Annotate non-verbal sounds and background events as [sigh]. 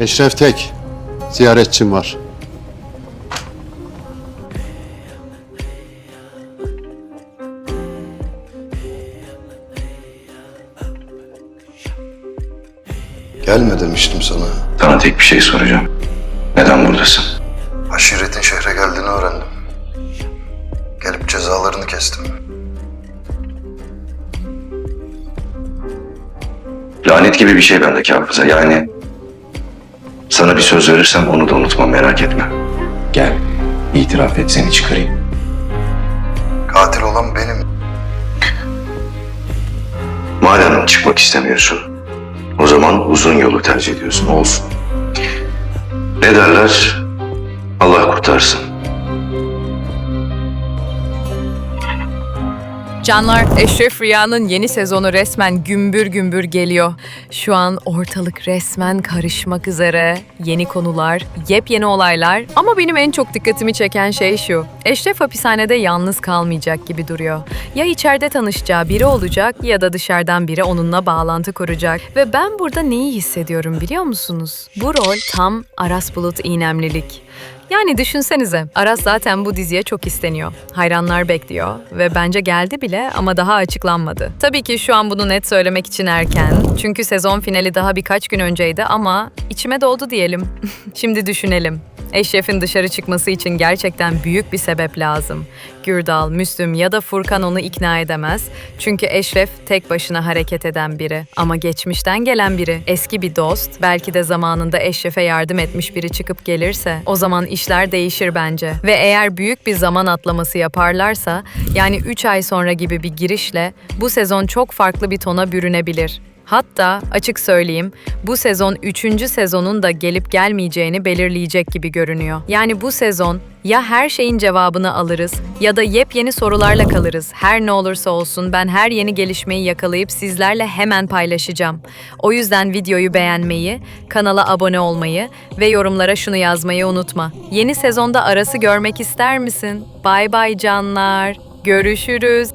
Eşref Tek, ziyaretçim var. Gelme demiştim sana. Sana tek bir şey soracağım. Neden buradasın? Aşiretin şehre geldiğini öğrendim. Gelip cezalarını kestim. Lanet gibi bir şey bendeki hafıza. Yani sana bir söz verirsem onu da unutmam merak etme. Gel, itiraf et seni çıkarayım. Katil olan benim. Madem çıkmak istemiyorsun, o zaman uzun yolu tercih ediyorsun. Olsun. Ne derler? Allah kurtarsın. Canlar, Eşref Rüya'nın yeni sezonu resmen gümbür gümbür geliyor. Şu an ortalık resmen karışmak üzere. Yeni konular, yepyeni olaylar. Ama benim en çok dikkatimi çeken şey şu. Eşref hapishanede yalnız kalmayacak gibi duruyor. Ya içeride tanışacağı biri olacak ya da dışarıdan biri onunla bağlantı kuracak. Ve ben burada neyi hissediyorum biliyor musunuz? Bu rol tam Aras Bulut İğnemlilik. Yani düşünsenize, Aras zaten bu diziye çok isteniyor. Hayranlar bekliyor ve bence geldi bile ama daha açıklanmadı. Tabii ki şu an bunu net söylemek için erken. Çünkü sezon finali daha birkaç gün önceydi ama içime doldu diyelim. [laughs] Şimdi düşünelim. Eşref'in dışarı çıkması için gerçekten büyük bir sebep lazım. Gürdal, Müslüm ya da Furkan onu ikna edemez. Çünkü Eşref tek başına hareket eden biri. Ama geçmişten gelen biri. Eski bir dost, belki de zamanında Eşref'e yardım etmiş biri çıkıp gelirse o zaman işler değişir bence. Ve eğer büyük bir zaman atlaması yaparlarsa yani 3 ay sonra gibi bir girişle bu sezon çok farklı bir tona bürünebilir. Hatta açık söyleyeyim bu sezon 3. sezonun da gelip gelmeyeceğini belirleyecek gibi görünüyor. Yani bu sezon ya her şeyin cevabını alırız ya da yepyeni sorularla kalırız. Her ne olursa olsun ben her yeni gelişmeyi yakalayıp sizlerle hemen paylaşacağım. O yüzden videoyu beğenmeyi, kanala abone olmayı ve yorumlara şunu yazmayı unutma. Yeni sezonda Aras'ı görmek ister misin? Bay bay canlar. Görüşürüz.